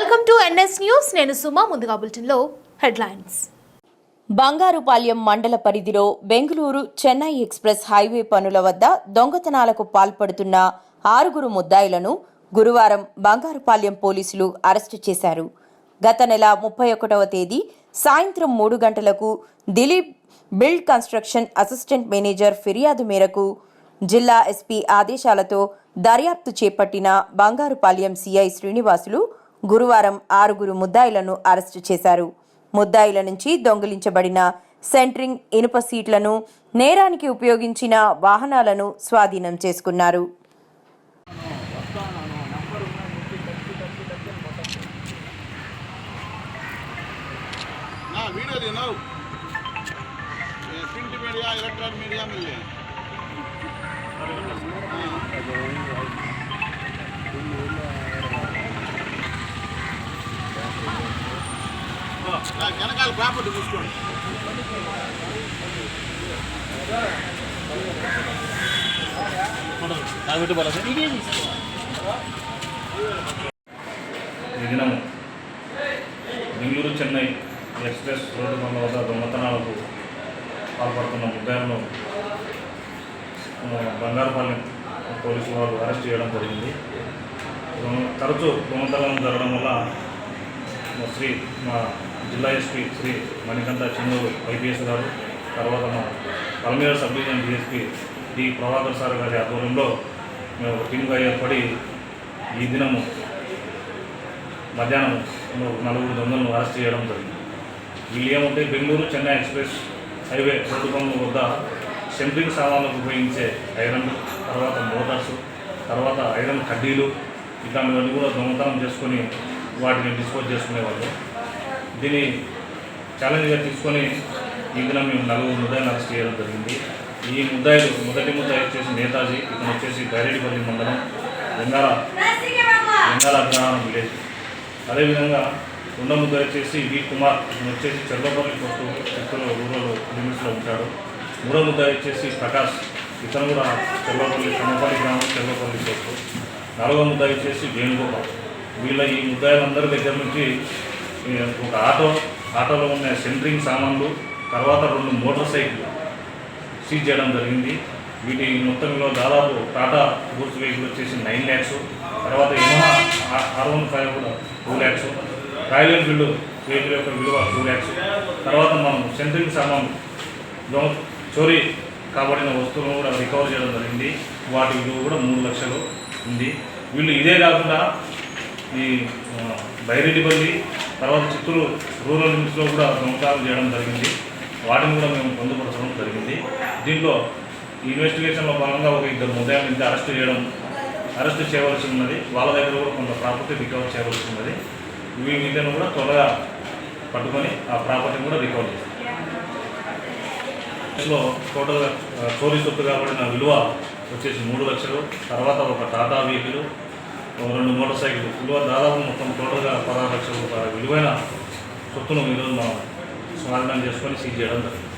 Welcome to NS news. నేను సుమా ముందుగా బులెటిన్లో హెడ్లైన్స్. బంగారుపాల్యం మండల పరిధిలో బెంగళూరు చెన్నై ఎక్స్ప్రెస్ హైవే పనుల వద్ద దొంగతనాలకు పాల్పడుతున్న ఆరుగురు ముద్దాయిలను గురువారం బంగారుపాల్యం పోలీసులు అరెస్టు చేశారు. గత నెల ముప్పై ఒకటవ తేదీ సాయంత్రం మూడు గంటలకు Dileep build construction assistant manager ఫిర్యాదు మేరకు జిల్లా ఎస్పీ ఆదేశాలతో దర్యాప్తు చేపట్టిన బంగారుపాల్యం సిఐ శ్రీనివాసులు గురువారం ఆరుగురు ముద్దాయిలను అరెస్టు చేశారు. ముద్దాయిల నుంచి దొంగిలించబడిన సెంట్రింగ్ ఇనుప సీట్లను నేరానికి ఉపయోగించిన వాహనాలను స్వాధీనం చేసుకున్నారు. మీడియా వెనకాల ప్రాపర్టీ చూసుకోండి. ఈ దినం బెంగళూరు చెన్నై ఎక్స్ప్రెస్ రోడ్డు పనుల వద్ద దొంగతనాలకు పాల్పడుతున్న ముద్దాయిలను ఆ, బంగారుపాలెం పోలీసు వారు అరెస్ట్ చేయడం జరిగింది. తరచూ దొంగతనం జరగడం వల్ల శ్రీ మా జిల్లా ఎస్పీ శ్రీ మణికంఠ చంద్రు ఐపీఎస్ గారు తర్వాత మా Palamaner sub division DSP D Prabhakar sir గారి ఆధ్వర్యంలో మేము ఒక టీమ్గా ఏర్పడి ఈ దినము మధ్యాహ్నం నలుగురు దొంగలను అరెస్ట్ చేయడం జరిగింది. వీళ్ళు ఏమంటే Bengaluru Chennai express highway road పనుల వద్ద సెంట్రింగ్ సామాన్లకు ఉపయోగించే ఐరన్ తర్వాత మోటార్స్ తర్వాత ఐరన్ కడ్డీలు ఇట్లాంటివన్నీ కూడా దొంగతనం చేసుకొని వాటిని డిస్పోజ్ చేసుకునేవాళ్ళు దీన్ని ఛాలెంజ్గా తీసుకొని ఈ దినం మేము నలుగురు ముద్దాయిలు అరెస్ట్ చేయడం జరిగింది. ఈ ముద్దాయిలు మొదటి ముద్దాయి వచ్చేసి నేతాజీ ఇతను వచ్చేసి గైరెడ్డిపల్లి మండలం వెంగాల వెంగాల అగ్రహారం విలేజ్. అదేవిధంగా రెండో ముద్ద వచ్చేసి వి కుమార్ ఇతను వచ్చేసి చెల్లపల్లి కొట్టు చిత్తూరు రూరల్ లిమిట్స్లో ఉంటాడు. మూడో ముద్ద వచ్చేసి ప్రకాష్ ఇతను కూడా చెల్లపల్లి కమ్మపల్లి గ్రామం చెల్లపల్లి కొట్టు నాలుగో ముద్ద వచ్చేసి వేణుగోపాల్. వీళ్ళ ఈ ముద్దాయిలందరి దగ్గర నుంచి ఒక ఆటో ఆటోలో ఉన్న సెంట్రింగ్ సామాన్లు తర్వాత రెండు మోటార్ సైకిల్ సీజ్ చేయడం జరిగింది. వీటి మొత్తంలో దాదాపు టాటా గూడ్స్ వెహికల్ వచ్చేసి నైన్ ల్యాక్స్. తర్వాత ఇనోవా ఆర్ వన్ ఫైవ్ కూడా two lakhs. Royal Enfield vehicle యొక్క విలువ టూ ల్యాక్స్. తర్వాత మనం సెంట్రింగ్ సామాన్ చోరీ కాబడిన వస్తువులను కూడా రికవర్ చేయడం జరిగింది. వాటి విలువ కూడా మూడు లక్షలు ఉంది. వీళ్ళు ఇదే కాకుండా ఈ బైరెడ్డిపల్లి తర్వాత చిత్తూరు రూరల్ యూనిట్స్లో కూడా దొంగతనాలు చేయడం జరిగింది. వాటిని కూడా మేము పొందుపరచడం జరిగింది. దీంట్లో ఈ ఇన్వెస్టిగేషన్లో భాగంగా ఒక ఇద్దరు ఉదయం నుంచి అరెస్ట్ చేయడం అరెస్ట్ చేయవలసి ఉన్నది వాళ్ళ దగ్గర కూడా కొంత ప్రాపర్టీ రికవర్ చేయవలసి ఉన్నది ఇవి మీదను కూడా త్వరగా పట్టుకొని ఆ ప్రాపర్టీని కూడా రికవర్ చేస్తాం ఇందులో టోటల్గా చోరీ సొత్తు కాబడిన విలువ వచ్చేసి మూడు లక్షలు తర్వాత ఒక టాటా వెహికల్ రెండు మోటార్ సైకిల్ విలువ దాదాపు మొత్తం టోటల్గా పదహారు లక్షల రూపాయల. విలువైన సొత్తును ఈరోజు మనం స్వాధీనం చేసుకొని సీజ్ చేయడం జరిగింది.